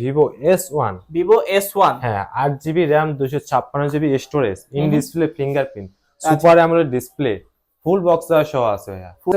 Vivo S one Vivo S one হ্যাঁ আট GB RAM দুশো ছাপ্পান্ন GB storage in display fingerprint. Super AMOLED display full box সহ আছে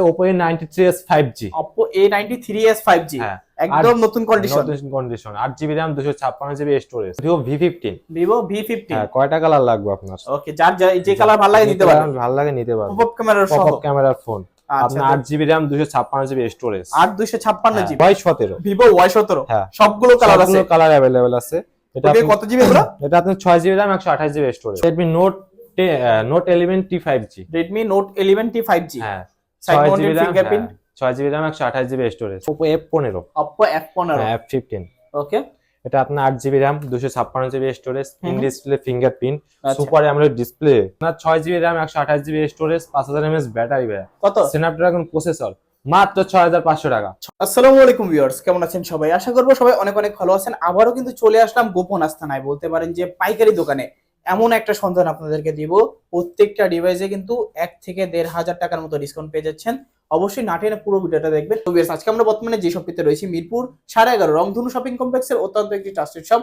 Oppo A ninety three S five G Oppo A ninety three S five G একদম নতুন condition নতুন condition আট জিবি র্যাম দুশো ছাপ্পান্ন GB storage Vivo V fifteen Vivo V fifteen কয়টা colour লাগবে আপনার? ওকে যার যে কালার ভালো লাগে নিতে পারেন ভালো লাগে নিতে পারেন পপ ক্যামেরার পপ ক্যামেরার ফোন আপনার আট জিবি র্যাম দুশো ছাপ্পান্ন জিবি স্টোরেজ আট দুইশো ছাপ্পান্ন জিবি। ওয়াই সতেরো। ভিভো ওয়াই সতেরো। হ্যাঁ। সবগুলো কালার আছে। কালার অ্যাভেলেবেল আছে। এটা কত জিবি এটা আপনার ছয় জিবি র্যাম একশো আঠাশ GB storage Redmi note note eleven T five G Redmi note eleven T five G হ্যাঁ। ছয় জিবি র্যাম ছয় জিবি র্যাম একশো আঠাশ জিবি স্টোরেজ ওপো এফ পনেরো। অপো এফ পনেরো। এফ ফিফটিন ওকে এটা আপনার আট জিবি র্যাম দুশো ছাপ্পান্ন GB storage in display fingerprint. Super AMOLED display আপনার ছয় জিবি র্যাম একশো আঠাশ জিবি স্টোরেজ পাঁচ হাজার এমএস ব্যাটারি ব্যয় কত? স্ন্যাপড্রাগন প্রসেসর মাত্র ছয় হাজার পাঁচশো টাকা। আসসালামু আলাইকুম ভিউয়ার্স কেমন আছেন সবাই? আশা করব সবাই অনেক অনেক ভালো আছেন। আবারও কিন্তু চলে আসলাম গোপন আস্থানায় বলতে পারেন যে পাইকারি দোকানে। এমন একটা সন্ধান আপনাদেরকে দিব প্রত্যেকটা ডিভাইসে কিন্তু এক থেকে দেড় হাজার টাকার মতো ডিসকাউন্ট পেয়ে যাচ্ছেন। অবশ্যই না টেনে পুরো ভিডিওটা দেখবেন। তো আজকে আমরা বর্তমানে যে শপটিতে রয়েছি মিরপুর সাড়ে এগারো রংধনু শপিং কমপ্লেক্সের অত্যন্ত একটি ট্রাস্টেড শপ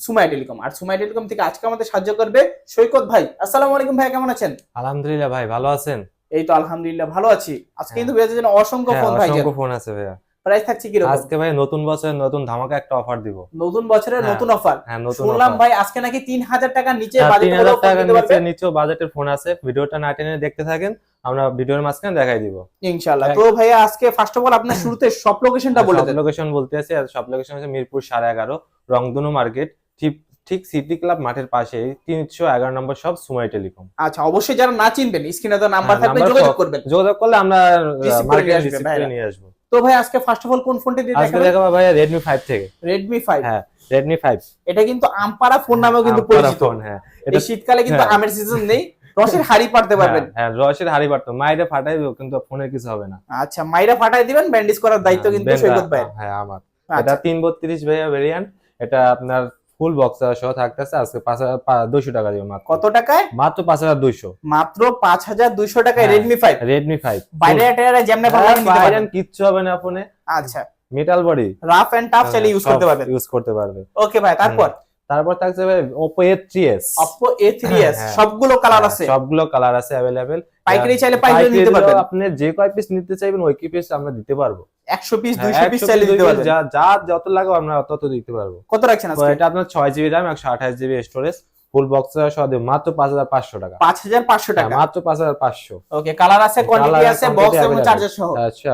সুমাই টেলিকম আর সুমাই টেলিকম থেকে আজকে আমাদের সাহায্য করবে সৈকত ভাই। আসসালামু আলাইকুম ভাই কেমন আছেন? আলহামদুলিল্লাহ ভাই ভালো আছেন? এই তো আলহামদুলিল্লাহ ভালো আছি। আজকে হ্যাঁ। কিন্তু বেঁচে যেন অসংখ্য হ্যাঁ, ফোন ভাই। অসংখ্য ফোন আছে ভাইয়া। প্রাইস থাকছে কীরকম? আজকে ভাই নতুন বছরের নতুন ধামাকা একটা অফার দিব। নতুন বছরের হ্যাঁ, নতুন অফার হ্যাঁ নতুন শুনলাম ভাই আজকে নাকি তিন হাজার টাকার নিচে হ্যাঁ, বাজেট তিন হাজার নিচে নিচেও বাজেটের ফোন আছে। ভিডিওটা না টেনে দেখতে থাকেন। আমরা ভিডিওর মাঝখানে দেখাই দিব। ইনশাআল্লাহ। হ্যাঁ। তো ভাইয়া আজকে ফার্স্ট অফ অল আপনার শুরুতে সব লোকেশনটা বলে দেন। লোকেশন বলতে আছে সব লোকেশন আছে মিরপুর সাড়ে এগারো রংধনু মার্কেট ঠিক ঠিক সিটি ক্লাব মাঠের পাশে তিনশো এগারো নম্বর সব সুমাই টেলিকম আচ্ছা অবশ্যই যারা না চিনবেন স্ক্রিনে তো নাম্বার হ্যাঁ, থাকবে যোগাযোগ করবেন। যোগাযোগ করলে আমরা মার্কেট নিয়ে আসবে, তো ভাই আজকে ফার্স্ট অফ অল কোন ফোনটি দিয়ে আজকে দেখো দেখাবো ভাইয়া রেডমি ফাইভ থেকে। Redmi 5 হ্যাঁ Redmi 5 এটা কিন্তু আমপারা ফোন নামেও কিন্তু পরিচিত। ফোন হ্যাঁ। এই শীতকালে কিন্তু হ্যাঁ। আমের সিজন নেই। রসের হাড়ি পারতে পারবেন। হ্যাঁ, হ্যাঁ রসের হাড়ি পারতো মাইরা ফাটাই দিও, কিন্তু ফোনের কিছু হবে না। আচ্ছা মাইরা ফাটাই দিবেন ব্যান্ডেজ করার দায়িত্ব হ্যাঁ, কিন্তু সৈকত ভাই। হ্যাঁ আমার। আচ্ছা। এটা তিন বত্রিশ ভাইয়া ভেরিয়েন্ট এটা আপনার ফুল বক্স সহ থাকতেছে আজকে পাঁচ হাজার দুইশো টাকা দিব মাত্র কত টাকায় মাত্র পাঁচ হাজার দুইশো মাত্র পাঁচ হাজার দুইশো টাকায় হ্যাঁ। রেডমি ফাইভ রেডমি ফাইভ বাইরে টায়ারে যেমনে ভালো লাগে নিতে পারবেন। কিচ্ছু হবে না ফোনে আচ্ছা metal body rough and tough চাইলে ইউজ করতে পারবেন ইউজ করতে পারবে ওকে ভাই তারপর তারপর থাকছে ভাই Oppo A3s Oppo A3s হ্যাঁ। সবগুলো কালার আছে সবগুলো কালার আছে अवेलेबल পাইকারি চাইলে পাইকারি নিতে পারবেন আপনি যে কয় পিস নিতে চাইবেন ওই কি পিস আমরা দিতে পারবো 100 পিস হ্যাঁ, 200 পিস চাইলে দিতে পারবেন। যা যা যত লাগবে আমরা তত দিতে পারব। কত রাখছেন তো আজকে? এটা আপনার ছয় জিবি স্টোরেজ ফুল বক্স সহ মাত্র পাঁচ হাজার পাঁচশো টাকা। 5500 টাকা হ্যাঁ, মাত্র পাঁচ হাজার পাঁচশো। ওকে কালার আছে কোয়ান্টিটি আছে বক্স এবং। চার্জার সহ। আচ্ছা।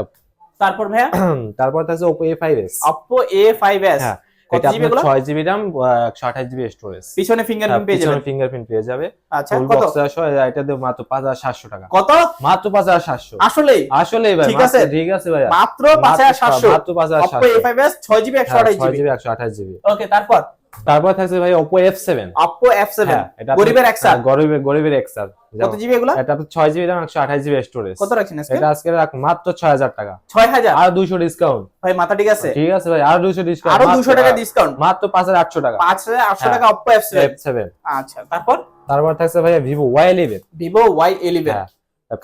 তারপর ভাইয়া? তারপর থাকছে Oppo A5s Oppo A5s হ্যাঁ। কত এটা জিবি আপনার এগুলো? জিবি র্যাম একশো আঠাশ জিবি স্টোরেজ পিছনে ফিঙ্গারপ্রিন্ট পেয়ে যাবেন ফিঙ্গারপ্রিন্ট পেয়ে যাবে। আচ্ছা কত? এটা দিয়ে মাত্র পাঁচ হাজার সাতশো টাকা। কত? মাত্র পাঁচ হাজার সাতশো। আসলেই? আসলে ভাই ঠিক আছে। ঠিক আছে ভাই। মাত্র 5700 মাত্র পাঁচ হাজার Oppo A5s 6GB 128GB GB একশো আঠাশ জিবি ওকে তারপর? তারপর থাকছে ভাই Oppo F7 Oppo F7 হ্যাঁ, এটা গরিবের এক্সার হ্যাঁ, গরিবের গরিবের এক্সার কত জিবি এগুলো? এটা আপনার ছয় জিবি র্যাম একশো আঠাশ জিবি স্টোরেজ কত রাখছেন আজকে? এটা আজকে রাখ মাত্র ছয় হাজার টাকা। 6000 আর দুইশো ডিসকাউন্ট ভাই মাথা ঠিক আছে? ঠিক আছে ভাই আর দুইশো ডিসকাউন্ট আরও 200 টাকা ডিসকাউন্ট মাত্র পাঁচ হাজার আটশো টাকা। 5800 হ্যাঁ। টাকা Oppo F7 F7 আচ্ছা তারপর? তারপর থাকছে ভাই Vivo Y eleven Vivo Y11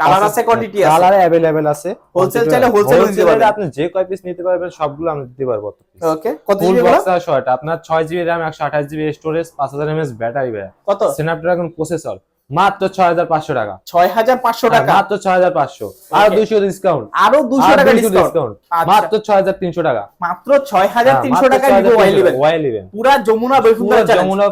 colour আছে, কোয়ান্টিটি আছে। কালার অ্যাভেলেবেল আছে। হোলসেল চাইলে হোলসেল নিতে পারবেন। আপনি যে কয় পিস নিতে পারবেন সবগুলো আমি দিতে পারব ওকে কত জিবি বক্স শর্ট আপনার ছয় জিবি র্যাম একশো আঠাশ জিবি স্টোরেজ পাঁচ হাজার এমএস ব্যাটারি কত? স্ন্যাপড্রাগন প্রসেসর মাত্র ছয় হাজার পাঁচশো টাকা। 6500 টাকা? মাত্র ছয় হাজার পাঁচশো আরও. দুইশো ডিসকাউন্ট আরও 200 টাকা ডিসকাউন্ট আচ্ছা। মাত্র ছয় হাজার তিনশো টাকা। মাত্র 6300 টাকা Vivo Y11 ওয়াই ইলেভেন পুরা যমুনা বৈকুণ্ঠ যমুনা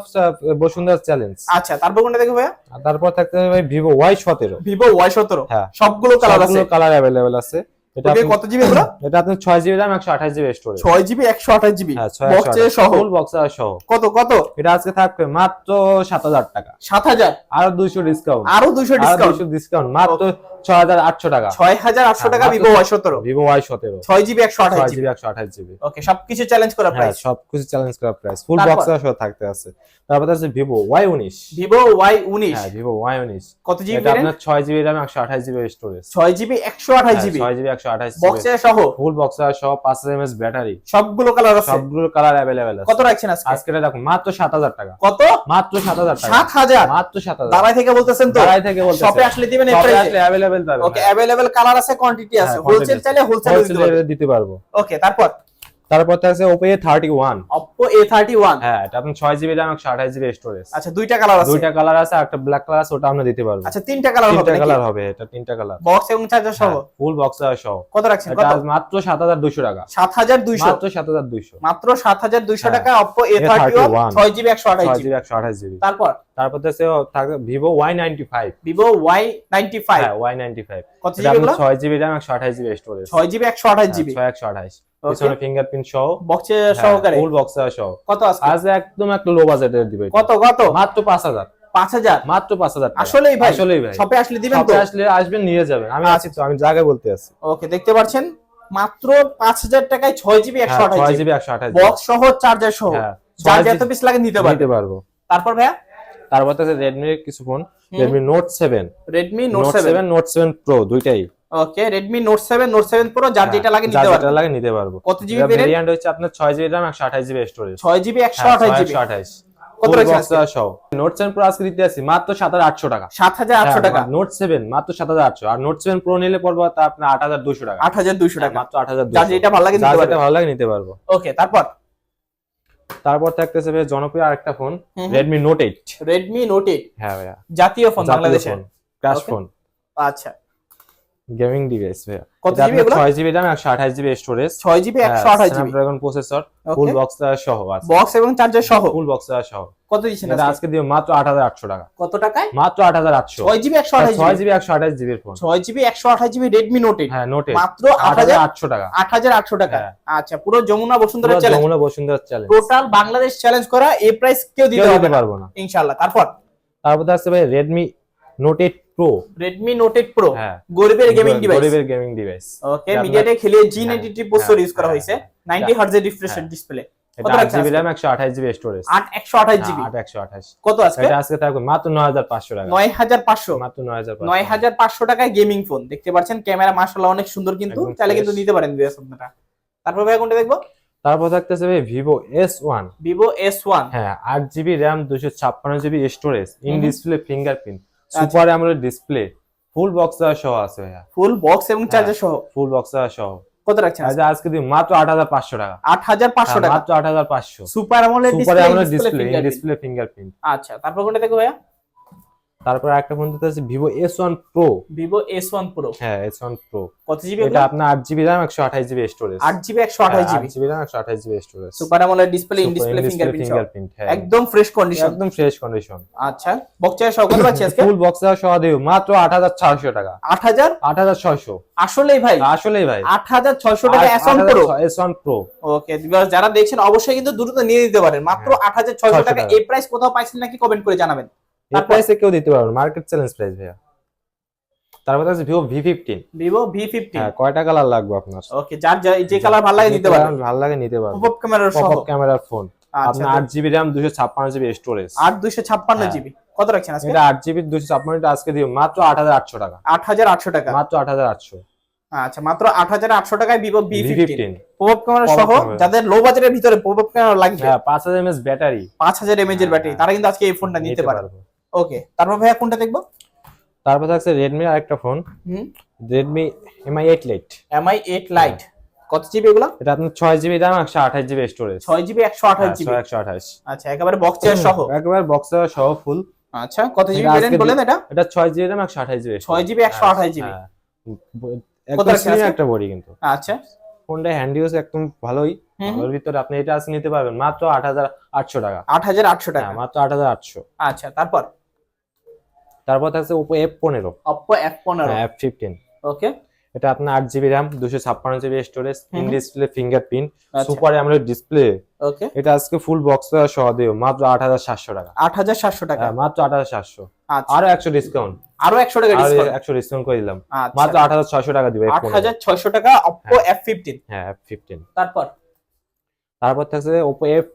বসুন্ধরা চ্যালেঞ্জ আচ্ছা তারপর কোনটা দেখো ভাইয়া? তারপর থাকতে হবে ভিভো ওয়াই সতেরো। ভিভো ওয়াই সতেরো। হ্যাঁ। সবগুলো কালার আছে। কালার অ্যাভেলেবেল আছে। এটা কত জিবি এগুলো? এটা আপনার ছয় জিবি র্যাম একশো আঠাশ জিবি স্টোরেজ 6 জিবি 128 জিবি বক্সে সহ? ফুল বক্স সহ। কত কত? এটা আজকে থাকবে মাত্র সাত হাজার টাকা। 7000 আর দুইশো ডিসকাউন্ট আরও 200 ডিসকাউন্ট দুইশো ডিসকাউন্ট মাত্র ছয় হাজার আটশো টাকা। 6800 টাকা হ্যাঁ, Vivo মাত্র- Y17 ভিভো ওয়াই সতেরো। 6 জিবি 128 ছয় জিবি একশো আঠাশ জিবি ওকে সবকিছু চ্যালেঞ্জ করা হ্যাঁ প্রাইস সবকিছু চ্যালেঞ্জ করা প্রাইস ফুল বক্স সহ থাকতে আছে। তারপর আছে ভিভো ওয়াই উনিশ। Vivo Y19 হ্যাঁ ভিভো ওয়াই উনিশ। কত জিবি এটা আপনার ছয় জিবি র্যাম একশো আঠাশ জিবি স্টোরেজ 6 জিবি 128 জিবি ছয় জিবি একশো আঠাশ জিবি সহ? ফুল বক্স সহ পাঁচ হাজার এমএস ব্যাটারি সবগুলো কালার আছে? সবগুলো কালার অ্যাভেলেবেল আছে। কত রাখছেন আজকে? আজকে মাত্র সাত হাজার টাকা। কত? মাত্র সাত হাজার টাকা। 7000 মাত্র সাত হাজার। দাঁড়াই থেকে বলতেছেন তো? দাঁড়াই থেকে বলতে শপে আসলে দিবেন এই প্রাইসে আসলে অ্যাভেলেবেল পাবেন ওকে अवेलेबल কালার আছে কোয়ান্টিটি আছে হ্যাঁ, হোলসেল quantity চাইলে হোলসেল দিতে পারবেন হোলসেলে দিতে পারবো ওকে তারপর তারপর থাকছে Oppo A thirty one Oppo A thirty one হ্যাঁ এটা আপনি ছয় জিবি র্যাম একশো আঠাশ জিবি স্টোরেজ আচ্ছা দুইটা কালার আছে দুইটা কালার আছে একটা ব্ল্যাক কালার আছে ওটা আমরা দিতে পারবো আচ্ছা তিনটা কালার হবে তিনটা কালার হবে এটা তিনটা কালার বক্স এবং চার্জার সহ ফুল বক্স সহ কত রাখছেন এটা কত মাত্র সাত হাজার দুশো টাকা সাত হাজার দুইশো মাত্র সাত হাজার দুইশো মাত্র সাত হাজার দুইশো হ্যাঁ। টাকা Oppo A thirty one A31 ছয় জিবি একশো আঠাশ ছয় জিবি জিবি একশো আঠাশ জিবি তারপর তারপর হচ্ছে Vivo Y ninety five Vivo Y ninety five হ্যাঁ ওয়াই নাইনটি ফাইভ কত জিবি ছয় জিবি র্যাম একশো আঠাশ জিবি স্টোরেজ ছয় জিবি একশো আঠাশ জিবি ছয় একশো আঠাশ। পিছনে ফিঙ্গারপ্রিন্ট সহ। বক্সে সহকারে? ফুল বক্স সহ। কত আজ একদম একটা লো বাজেটের দিবে। কত কত? মাত্র পাঁচ হাজার। পাঁচ হাজার? মাত্র পাঁচ হাজার আসলেই ভাই। আসলেই ভাই। শপে আসলে দিবেন তো? আসলে আসবেন নিয়ে যাবেন। আমি আছি তো আমি জায়গায় বলতে আছি। ওকে দেখতে পাচ্ছেন? মাত্র পাঁচ হাজার টাকায় ছয় জিবি একশো হ্যাঁ, আঠাশ ছয় জিবি একশো আঠাশ বক্স সহ চার্জার সহ। হ্যাঁ যার যত পিস লাগে নিতে পারব। তারপর ভাইয়া? তারপর আছে কিছু phone hmm. Redmi note seven Redmi note note seven seven note seven pro দুইটাই। Okay Redmi note seven note seven pro যার যেটা লাগে হ্যাঁ, নিতে যেটা লাগে নিতে পারব। কত জিবি ভেরিয়েন্ট হচ্ছে আপনার ছয় জিবি র্যাম একশো আঠাশ জিবি স্টোরেজ ছয় জিবি একশো আঠাশ জিবি আঠাশ। কত রাখছেন সহ। নোট আজকে দিতে আসি মাত্র সাত হাজার আটশো টাকা। সাত হাজার আটশো টাকা। নোট সেভেন মাত্র সাত হাজার আটশো। আর নোট সেভেন প্রো নিলে পড়ব তা আপনার টাকা। আট হাজার দুইশো টাকা। মাত্র যার যেটা ভালো লাগে নিতে পারবে। ভালো লাগে নিতে পারব। ওকে তারপর? তারপর থাকতেছে ভাই জনপ্রিয় আরেকটা phone. Redmi note eight Redmi note eight হ্যাঁ ভাইয়া। জাতীয় ফোন বাংলাদেশের? Crush phone. আচ্ছা। গেমিং ডিভাইস ভাইয়া। কত জিবি এগুলো? ছয় জিবি র্যাম একশো আঠাশ জিবি স্টোরেজ ছয় জিবি একশো আঠাশ GB Snapdragon processor full box সহ আছে। বক্স এবং চার্জার সহ? ফুল বক্স সহ। কত দিচ্ছেন এটা আজকে? দিও মাত্র আট হাজার আটশো টাকা। কত টাকায়? মাত্র আট হাজার আটশো। ছয় জিবি একশো আঠাশ ছয় জিবি জিবি একশো আঠাশ জিবির ফোন ছয় জিবি একশো আঠাশ জিবি রেডমি নোট এইট হ্যাঁ নোট মাত্র আট আট হাজার হাজার আটশো টাকা। আট হাজার আটশো টাকা। হ্যাঁ। আচ্ছা পুরো Jamuna Bashundhara challenge Jamuna Bashundhara challenge total Bangladesh challenge করা এই প্রাইস কেউ দিতে পারবে না। ইনশাআল্লাহ। তারপর? তারপর আসছে ভাই Redmi note eight pro Redmi note eight pro হ্যাঁ। গরিবের গেমিং ডিভাইস গরিবের gaming device okay MediaTek Helio G হ্যাঁ, নাইনটি প্রসেসর ইউজ করা হ্যাঁ, হয়েছে। হ্যাঁ। নাইনটি হার্জের রিফ্রেশ। ডিসপ্লে কত জিবি স্টোরেজ জিবি কত আজকে? এটা আজকে থাকবে মাত্র টাকা। টাকায় গেমিং ফোন দেখতে পাচ্ছেন ক্যামেরা মাশাআল্লাহ অনেক সুন্দর কিন্তু। চাইলে কিন্তু নিতে পারেন ভিউয়ার্স আপনারা। তারপর ভাই কোনটা দেখব? তারপর থাকতেছে ভাই Vivo S one Vivo S one হ্যাঁ আট জিবি র্যাম দুশো ছাপ্পান্ন GB storage in display fingerprint. Super AMOLED display full box সহ আছে ভাইয়া। ফুল বক্স এবং হ্যাঁ। চার্জার সহ? ফুল বক্স সহ। কত রাখছেন আজ আজকে? দিন মাত্র আট হাজার পাঁচশো টাকা। আট হাজার পাঁচশো হ্যাঁ, টাকা? মাত্র আট হাজার পাঁচশো। Super AMOLED display display display fingerprint display fingerprint আচ্ছা তারপর কোনটা দেখো ভাইয়া? তারপর একটা ফোন দিতে আছে Vivo S one pro Vivo S one pro হ্যাঁ এস ওয়ান প্রো কত জিবি এটা আপনার আট জিবি র্যাম একশো আঠাশ জিবি স্টোরেজ আট জিবি একশো আঠাশ জিবি জিবি র্যাম একশো আঠাশ GB storage super AMOLED display in display fingerprint একদম ফ্রেশ কন্ডিশন একদম ফ্রেশ কন্ডিশন আচ্ছা বক্সের সহ কত পাচ্ছি আজকে? ফুল বক্স সহ দিও মাত্র আট হাজার ছয়শো টাকা। আট হাজার? আট হাজার ছয়শো। আসলেই ভাই। আসলেই ভাই। আট হাজার ছয়শো টাকা S one pro S one pro okay যারা দেখছেন অবশ্যই কিন্তু দ্রুত নিয়ে নিতে পারেন। মাত্র হ্যাঁ। আট হাজার ছয়শো টাকা। টাকা। এই প্রাইস কোথাও পাইছেন নাকি? কমেন্ট করে জানাবেন। এই প্রাইসে কেউ দিতে পারবে মার্কেট চ্যালেঞ্জ প্রাইস ভাইয়া। তারপর আছে Vivo V fifteen Vivo V fifty হ্যাঁ কয়টা কালার লাগবে আপনার? ওকে যার যে কালার ভালো লাগে নিতে পারেন ভালো লাগে নিতে পারবেন পপ ক্যামেরার সহ। পপ ক্যামেরার ফোন আপনার আট জিবি র্যাম দুশো ছাপ্পান্ন জিবি স্টোরেজ আট দুইশো ছাপ্পান্ন হ্যাঁ। জিবি কত রাখছেন আজকে? এটা আট জিবি দুশো ছাপ্পান্ন আজকে দিও মাত্র আট হাজার আটশো টাকা। আট হাজার আটশো টাকা। মাত্র আট হাজার আটশো। আচ্ছা মাত্র আট হাজার আটশো টাকায় Vivo V fifteen fifteen pop camera সহ যাদের লো বাজেটের ভিতরে পপ ক্যামেরা লাগবে হ্যাঁ পাঁচ হাজার এমএস ব্যাটারি পাঁচ হাজার এমএজ এর ব্যাটারি তারা কিন্তু আজকে এই ফোনটা নিতে পারে। ওকে তারপর ভাইয়া কোনটা দেখব? তারপর থাকছে রেডমি আরেকটা ফোন হুম। Redmi Mi eight lite Mi eight lite কত জিবি এগুলো? এটা আপনার ছয় জিবি দাম একশো আঠাশ জিবি স্টোরেজ ছয় জিবি একশো আঠাশ জিবি একশো আঠাশ। আচ্ছা একেবারে বক্স চেয়ার সহ। একবার বক্স সহ ফুল আচ্ছা কত জিবি ভেরিয়েন্ট বলেন এটা? এটা ছয় জিবি র্যাম একশো আঠাশ জিবি ছয় জিবি একশো আঠাশ জিবি হ্যাঁ। রাখছেন slim আজকে? একটা বডি কিন্তু। আচ্ছা। ফোনটা হ্যান্ড ইউজ একদম ভালোই। ভালোর ভিতরে আপনি এটা আজকে নিতে পারবেন। মাত্র আট হাজার আটশো টাকা। আট হাজার আটশো টাকা। হ্যাঁ মাত্র আট হাজার আটশো। আচ্ছা তারপর? তারপর থাকছে ওপো এফ পনেরো। অপো এফ পনেরো। এফ ফিফটিন ওকে এটা আপনার আট জিবি র্যাম দুশো ছাপ্পান্ন GB storage in display fingerprint super AMOLED display okay এটা আজকে ফুল বক্স সহ মাত্র আট হাজার সাতশো টাকা। আট হাজার সাতশো টাকা। হ্যাঁ, মাত্র আট হাজার সাতশো। আচ্ছা। আরও একশো ডিসকাউন্ট আরও একশো টাকা একশো ডিসকাউন্ট করে দিলাম। আচ্ছা। মাত্র আট হাজার ছয়শো টাকা দিবে আট হাজার ছয়শো টাকা অপো এফ ফিফটিন হ্যাঁ এফ ফিফটিন তারপর? তারপর থাকছে Oppo F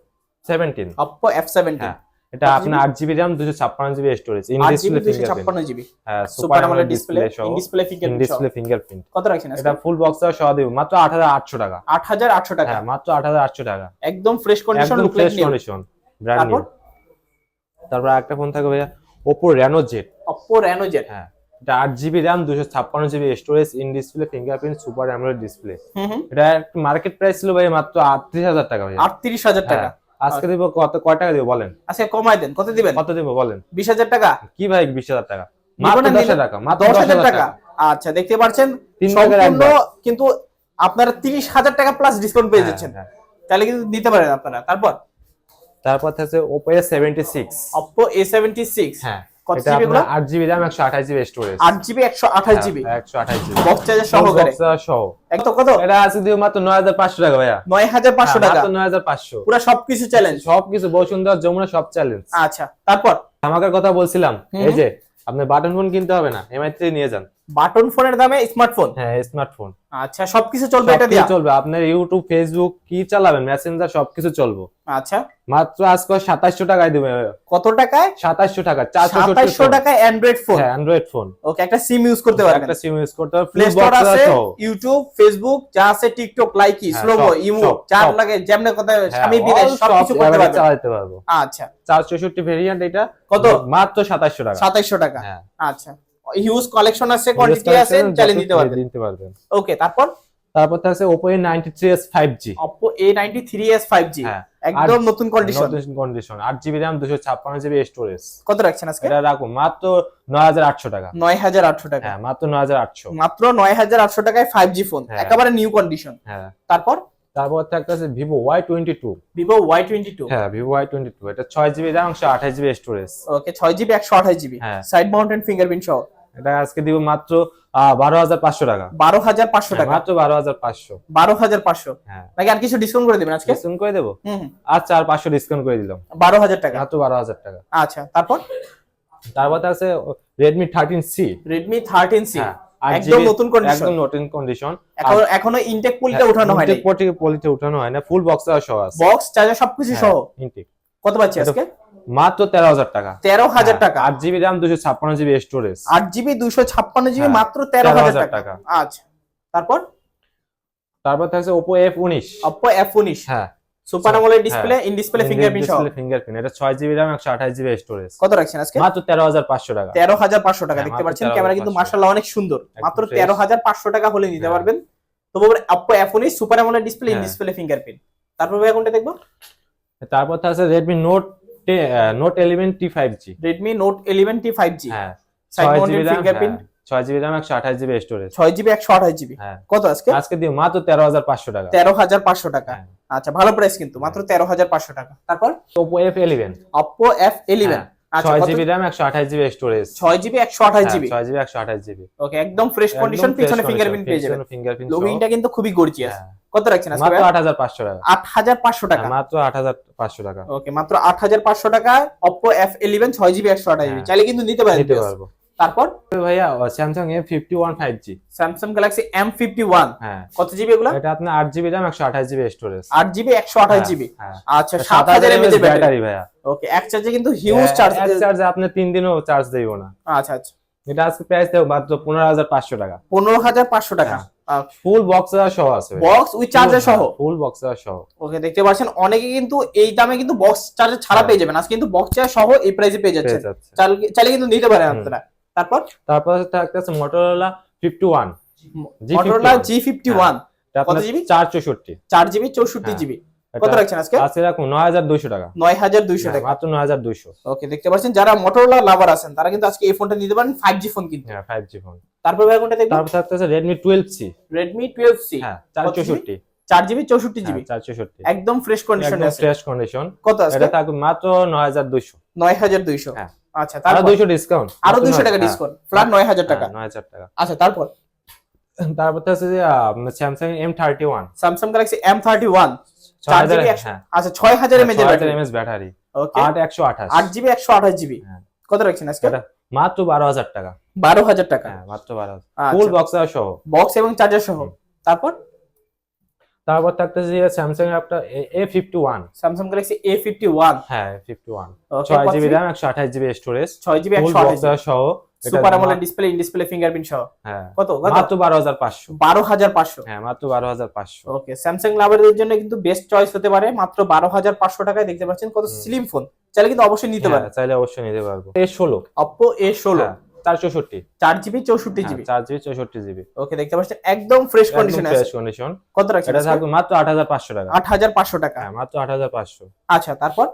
seventeen Oppo F seventeen হ্যাঁ। এটা আপনার আট জিবি র্যাম দুশো ছাপ্পান্ন GB storage in display fingerprint ছাপ্পান্ন জিবি হ্যাঁ super AMOLED display in display in fingerprint display fingerprint কত রাখছেন এটা ফুল বক্স সহ দিব। মাত্র আট হাজার আটশো টাকা। আট হাজার আটশো টাকা? হ্যাঁ মাত্র আট হাজার আটশো টাকা। একদম ফ্রেশ কন্ডিশন একদম ফ্রেশ কন্ডিশন ব্র্যান্ড তারপর? নিউ তারপর? একটা ফোন থাকবে ভাইয়া Oppo Reno Z Oppo Reno Z হ্যাঁ এটা আট জিবি র্যাম দুশো ছাপ্পান্ন GB storage in display fingerprint super AMOLED display এটা মার্কেট প্রাইস ছিল ভাই মাত্র আটত্রিশ হাজার টাকা ভাই আটত্রিশ হাজার টাকা। হ্যাঁ। আজকে দিব কত কয় টাকা দিব বলেন? আজকে কমাই দেন কত দিবেন? কত দিব বলেন? বিশ হাজার টাকা? কি ভাই বিশ হাজার টাকা? মাত্র দশ? হাজার টাকা মাত্র দশ হাজার টাকা। আচ্ছা দেখতে পাচ্ছেন সম্পূর্ণ। কিন্তু আপনারা তিরিশ হাজার টাকা প্লাস ডিসকাউন্ট পেয়ে হ্যাঁ, যাচ্ছেন। হ্যাঁ। তাহলে কিন্তু নিতে পারেন আপনারা। তারপর? তারপর থাকছে Oppo A seventy six Oppo A seventy six হ্যাঁ। কত জিবি আপনারগুলো জিবি র্যাম একশো আঠাশ জিবি স্টোরেজ আট জিবি একশো আঠাশ জিবি একশো আঠাশ জিবি বক্স চার্জার সহকারে সহ। একদম কত? এটা আছে দিব মাত্র নয় হাজার পাঁচশো টাকা ভাইয়া। নয় হাজার পাঁচশো হ্যাঁ, টাকা? মাত্র পাঁচশো। পুরো সবকিছু চ্যালেঞ্জ সবকিছু বসুন্ধরা যমুনা সব চ্যালেঞ্জ আচ্ছা তারপর? আমাকে কথা বলছিলাম এই যে আপনার বাটন ফোন কিনতে হবে না এমআই থ্রি নিয়ে যান। বাটন ফোনের দামে স্মার্টফোন? হ্যাঁ স্মার্টফোন। আচ্ছা সবকিছু চলবে এটা দিয়া? চলবে। আপনার ইউটিউব ফেসবুক কি চালাবেন? মেসেঞ্জার সবকিছু চলবে। আচ্ছা। মাত্র আজকে সাতাশশো টাকায় দিবে কত টাকায়? সাতাশশো টাকা চারশো সাতাইশশো টাকায় অ্যান্ড্রয়েড ফোন হ্যাঁ অ্যান্ড্রয়েড ফোন ওকে একটা সিম ইউজ করতে পারবেন। একটা সিম ইউজ করতে হবে প্লে স্টোর আছে ইউটিউব ফেসবুক যা আছে টিকটক লাইকি সব, ইমো চার লাগে যেমনে কথা হ্যাঁ, স্বামী বিদেশ সবকিছু করতে পারবেন। চালাতে পারব। আচ্ছা। চার চৌষট্টি ভেরিয়েন্ট এটা। কত? মাত্র সাতাশশো টাকা। সাতাইশশো টাকা। হ্যাঁ। আচ্ছা। হিউজ কালেকশন আছে কোয়ান্টিটি আছে চ্যালেঞ্জ দিতে পারবেন। দিতে পারবেন। ওকে তারপর? তারপর three S five G Oppo A93s 5G হ্যাঁ একদম নতুন কন্ডিশন নতুন কন্ডিশন আট জিবি র্যাম দুশো ছাপ্পান্ন জিবি স্টোরেজ কত রাখছেন আজকে? এটা রাখো মাত্র নয় হাজার আটশো টাকা। নয় হাজার আটশো টাকা। হ্যাঁ মাত্র নয় হাজার আটশো। মাত্র নয় হাজার আটশো টাকায় ফাইভ জি ফোন হ্যাঁ। একেবারে নিউ কন্ডিশন হ্যাঁ। তারপর? তারপর থাকতেছে Vivo Y twenty two Vivo Y twenty two হ্যাঁ ভিভো ওয়াই টোয়েন্টি টু এটা ছয় জিবি র্যাম একশো আঠাশ জিবি স্টোরেজ ওকে ছয় জিবি একশো আঠাশ জিবি হ্যাঁ। সাইড মাউন্টেন ফিঙ্গারপ্রিন্ট সহ। এটা আজকে দিব মাত্র বারো হাজার পাঁচশো টাকা। বারো হাজার পাঁচশো হ্যাঁ, টাকা? মাত্র বারো হাজার পাঁচশো। বারো হাজার পাঁচশো? হ্যাঁ। নাকি আর কিছু ডিসকাউন্ট করে দেবেন আজকে? ডিসকাউন্ট করে দেবো? আচ্ছা আর পাঁচশো ডিসকাউন্ট করে দিলাম। বারো হাজার টাকা? মাত্র বারো হাজার টাকা। আচ্ছা তারপর? তারপর আছে Redmi thirteen C Redmi thirteen C হ্যাঁ একদম নতুন কন্ডিশন একদম নতুন কন্ডিশন এখনও ইনটেক পুলিটা উঠানো হয়নি। পলিতে উঠানো হয় না ফুল বক্স সহ আছে। বক্স চার্জার সবকিছু হ্যাঁ, সহ? intake। কত পাচ্ছি আজকে? মাত্র তেরো হাজার টাকা। তেরো হাজার হ্যাঁ, টাকা আট জিবি র্যাম দুশো ছাপ্পান্ন জিবি স্টোরেজ আট জিবি দুশো ছাপ্পান্ন জিবি হ্যাঁ, মাত্র তেরো হাজার 13,000 টাকা। আচ্ছা। তারপর? তারপর থাকছে ওপো এফ উনিশ। অপো এফ উনিশ। হ্যাঁ। Super AMOLED display in display fingerprint সহ। ফিঙ্গারপ্রিন্ট এটা ছয় জিবি র্যাম একশো আঠাশ জিবি স্টোরেজ কত রাখছেন আজকে? মাত্র তেরো হাজার পাঁচশো টাকা। তেরো হাজার পাঁচশো টাকা। হ্যাঁ, দেখতে পাচ্ছেন ক্যামেরা কিন্তু 13,500 মার্শাল্লাহ অনেক সুন্দর। মাত্র fresh। তেরো হাজার পাঁচশো টাকা হলে নিতে হ্যাঁ। পারবেন। তো অপো এফ উনিশ সুপার আমোলেড ডিসপ্লে ইন হ্যাঁ। ডিসপ্লে ফিঙ্গারপ্রিন্ট তারপর ভাই কোনটা দেখব? তারপর আছে Redmi note note eleven T five G Redmi note T five G হ্যাঁ সাইড ছয় মাউন্টেড জিবি র্যাম ফিঙ্গারপ্রিন্ট ছয় জিবি র্যাম একশো আঠাশ জিবি স্টোরেজ ছয় জিবি একশো আঠাশ জিবি হ্যাঁ কত আজকে? আজকে দিও মাত্র তেরো হাজার পাঁচশো টাকা। তেরো হাজার পাঁচশো টাকা। হ্যাঁ। আচ্ছা ভালো প্রাইস কিন্তু মাত্র তেরো হাজার পাঁচশো টাকা। তারপর? Oppo F eleven Oppo F eleven আচ্ছা ছয় জিবি র্যাম একশো আঠাশ জিবি স্টোরেজ ছয় জিবি একশো আঠাশ জিবি? ছয় জিবি একশো আঠাশ জিবি। ওকে একদম ফ্রেশ কন্ডিশন পিছনে ফিঙ্গারপ্রিন্ট পেয়ে যাবেন। ফিঙ্গারপ্রিন্ট লোগিংটা কিন্তু খুবই গর্জিয়াস কত রাখছেন আজকে মাত্র আট হাজার পাঁচশো টাকা। আট হাজার পাঁচশো টাকা। হ্যাঁ, মাত্র আট হাজার পাঁচশো টাকা। ওকে মাত্র আট হাজার পাঁচশো টাকা অপো এফ ইলেভেন ছয় জিবি একশো আঠাশ জিবি। হ্যাঁ। চাইলে কিন্তু নিতে পারেন। নিতে পারব। তারপর? ভাইয়া Samsung M fifty one five G Samsung Galaxy M fifty one হ্যাঁ। কত জিবি এগুলো? এটা আপনার আট জিবি র্যাম একশো আঠাশ জিবি স্টোরেজ আট জিবি একশো আঠাশ জিবি হ্যাঁ। আচ্ছা সাত হাজার এমএচ ব্যাটারি ভাইয়া। ওকে এক চার্জে কিন্তু হিউজ চার্জ চার্জে আপনি তিন দিনও চার্জ দেবো না। আচ্ছা আচ্ছা। এটা আজকে প্রাইস দেবো মাত্র পনেরো হাজার পাঁচশো টাকা। পনেরো হাজার পাঁচশো টাকা। ফুল বক্স সহ আছে বক্স উইথ চার্জার সহ? ফুল বক্স সহ। ওকে দেখতে পাচ্ছেন অনেকে কিন্তু এই দামে কিন্তু বক্স চার্জার ছাড়া হ্যাঁ। পেয়ে যাবেন। আজকে কিন্তু বক্স চার্জার সহ এই প্রাইসে পেয়ে যাচ্ছে। চাইলে- কিন্তু নিতে পারেন। আপনারা। তারপর? তারপর থাকতেছে Motorola fifty one G51 Motorola G fifty one কত জিবি? চার চৌষট্টি। চার জিবি চৌষট্টি হ্যাঁ। জিবি কত রাখছেন আজকে? আজকে রাখুন নয় হাজার দুইশো টাকা। নয় হাজার দুইশো হ্যাঁ, টাকা। মাত্র নয় হাজার দুইশো। ওকে দেখতে পাচ্ছেন যারা মোটরোলা লাভার আছেন তারা কিন্তু আজকে এই ফোনটা নিতে পারেন ফাইভ জি ফোন কিন্তু। হ্যাঁ ফাইভ জি ফোন তারপর ভাই কোনটা দেখবেন? তারপর থাকতেছে Redmi twelve C Redmi twelve C হ্যাঁ চার? চৌষট্টি। চার জিবি চৌষট্টি জিবি। চার চৌষট্টি। একদম ফ্রেশ কন্ডিশনে আছে। ফ্রেশ কন্ডিশন কত আজকে? এটা থাকবে মাত্র নয় হাজার দুইশো। নয় হাজার দুইশো। হ্যাঁ। আচ্ছা তারপর? দুইশো ডিসকাউন্ট আরও দুইশো টাকা ডিসকাউন্ট ফ্ল্যাট নয় হাজার টাকা। নয় হাজার টাকা। আচ্ছা তারপর? তারপর থাকছে যে Samsung M thirty one Samsung Galaxy M thirty one ছয় হাজার হ্যাঁ। আচ্ছা ছয় হাজার এমএচ ছয় হাজার ব্যাটারি ওকে আট একশো আঠাশ। আট জিবি একশো আঠাশ জিবি হ্যাঁ। কত রাখছেন আজকে? মাত্র বারো হাজার টাকা। বারো হাজার টাকা। হ্যাঁ মাত্র বারো হাজার। ফুল বক্স সহ। বক্স এবং চার্জার সহ। তারপর? তারপর থাকতেছে যে স্যামসাং একটা A fifty one Samsung Galaxy A fifty one হ্যাঁ ফিফটি ওয়ান ছয় জিবি র্যাম একশো আঠাশ জিবি স্টোরেজ ছয় জিবি একশো আঠাশ সহ সুপার মা- ডিসপ্লে ইন ডিসপ্লে ফিঙ্গারপ্রিন্ট সহ। হ্যাঁ কত? মাত্র বারো হাজার পাঁচশো। বারো হাজার পাঁচশো। হ্যাঁ মাত্র বারো হাজার পাঁচশো। ওকে স্যামসাং লাভারদের জন্য কিন্তু বেস্ট চয়েস হতে পারে মাত্র বারো হাজার পাঁচশো টাকায় দেখতে পাচ্ছেন কত স্লিম ফোন চাইলে কিন্তু অবশ্যই নিতে হ্যাঁ, চাইলে অবশ্যই নিতে পারব। এ ষোলো। অপো এ ষোলো হ্যাঁ। চার চৌষট্টি। চার জিবি চৌষট্টি জিবি চার জিবি চৌষট্টি জিবি ওকে দেখতে পাচ্ছেন একদম ফ্রেশ কন্ডিশনে আছে। ফ্রেশ কন্ডিশন কত রাখছেন এটা থাকবে মাত্র আট হাজার পাঁচশো টাকা। আট হাজার পাঁচশো টাকা। হ্যাঁ মাত্র আট হাজার পাঁচশো। আচ্ছা তারপর?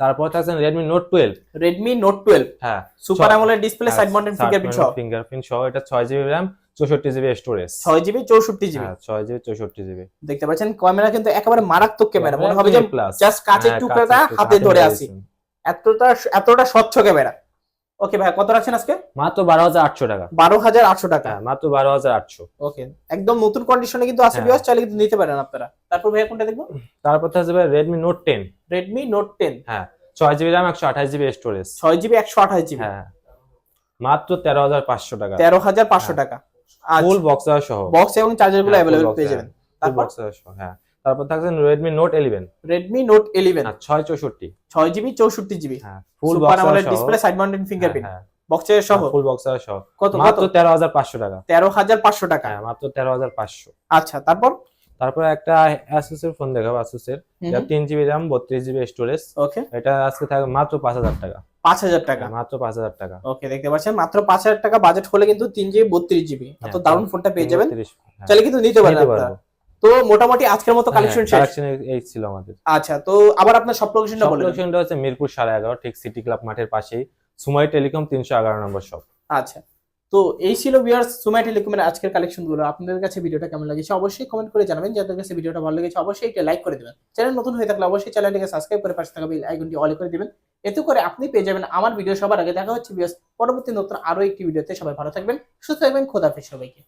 তারপর থাকছে Redmi note twelve Redmi note twelve হ্যাঁ super AMOLED display side mounted fingerprint সহ। ফিঙ্গারপ্রিন্ট সহ এটা ছয় জিবি র্যাম চৌষট্টি জিবি স্টোরেজ ছয় জিবি চৌষট্টি জিবি হ্যাঁ ছয় জিবি চৌষট্টি জিবি দেখতে পাচ্ছেন ক্যামেরা কিন্তু একেবারে মারাত্মক ক্যামেরা মনে হবে যে জাস্ট কাঁচের টুকরাটা হাতে ধরে আছি। এতটা এতটা স্বচ্ছ ক্যামেরা ওকে ভাই কত রাখছেন আজকে? মাত্র বারো হাজার আটশো টাকা। বারো হাজার আটশো টাকা। হ্যাঁ মাত্র বারো হাজার আটশো। ওকে একদম নতুন কন্ডিশনে কিন্তু আছে হ্যাঁ। বিয়াস চাইলে কিন্তু নিতে পারেন আপনারা। তারপর ভাইয়া কোনটা দেখব? তারপর থাকছে Redmi note ten Redmi note ten হ্যাঁ ছয় জিবি র্যাম একশো আঠাশ জিবি স্টোরেজ ছয় জিবি একশো আঠাশ জিবি হ্যাঁ মাত্র তেরো হাজার পাঁচশো টাকা। তেরো হাজার পাঁচশো হ্যাঁ। টাকা। ফুল বক্স সহ। বক্স এবং চার্জারগুলো হ্যাঁ, অ্যাভেলেবেল পেয়ে যাবেন। তারপর? বক্স সহ হ্যাঁ। তারপর থাকছে Redmi note eleven Redmi note eleven ছয় চৌষট্টি। ছয় জিবি চৌষট্টি জিবি হ্যাঁ ফুল বক্স সহ। ডিসপ্লে সাইড মাউন্টেড ফিঙ্গারপ্রিন্ট হ্যাঁ। বক্সের সহ? ফুল বক্স সহ। কত কত? মাত্র তেরো হাজার পাঁচশো টাকা। তেরো হাজার পাঁচশো টাকা। হ্যাঁ মাত্র তেরো হাজার পাঁচশো। আচ্ছা তারপর? তারপর একটা Asus এর ফোন দেখাবো Asus এর। এটা তিন জিবি র্যাম বত্রিশ জিবি স্টোরেজ ওকে এটা আজকে থাকবে মাত্র পাঁচ হাজার টাকা। পাঁচ হাজার টাকা। হ্যাঁ, মাত্র পাঁচ হাজার টাকা। ওকে দেখতে পাচ্ছেন মাত্র পাঁচ হাজার টাকা বাজেট হলে কিন্তু তিন জিবি বত্রিশ জিবি এত হ্যাঁ, দারুণ ফোনটা পেয়ে যাবেন। 32 হ্যাঁ, চাইলে কিন্তু নিতে পারেন আপনারা। তো মোটামুটি আজকের মতো কালেকশন হ্যাঁ, শেষ। collection এই ছিল আমাদের। আচ্ছা তো আবার আপনার সব লোকেশনটা সব বলে দিন। লোকেশনটা হচ্ছে মিরপুর সাড়ে এগারো ঠিক সিটি ক্লাব মাঠের পাশেই। সুমাই টেলিকম তিনশো এগারো নম্বর শপ আচ্ছা তো এই ছিল ভিউয়ার্স সুমাই টেলিকমের আজকের কালেকশনগুলো আপনাদের কাছে ভিডিওটা কেমন লেগেছে অবশ্যই কমেন্ট করে জানাবেন। যাদের কাছে ভিডিওটা ভালো লেগেছে অবশ্যই একটা লাইক করে দিবেন। চ্যানেল নতুন হয়ে থাকলে অবশ্যই চ্যানেলটিকে সাবস্ক্রাইব করে পাশে থাকা বেল আইকনটি অল করে দিবেন। এতে করে আপনি পেয়ে যাবেন আমার ভিডিও সবার আগে। দেখা হচ্ছে ভিউয়ার্স পরবর্তী নতুন আরও একটি ভিডিওতে সবাই ভালো থাকবেন সুস্থ থাকবেন। খোদাফেজ সবাইকে।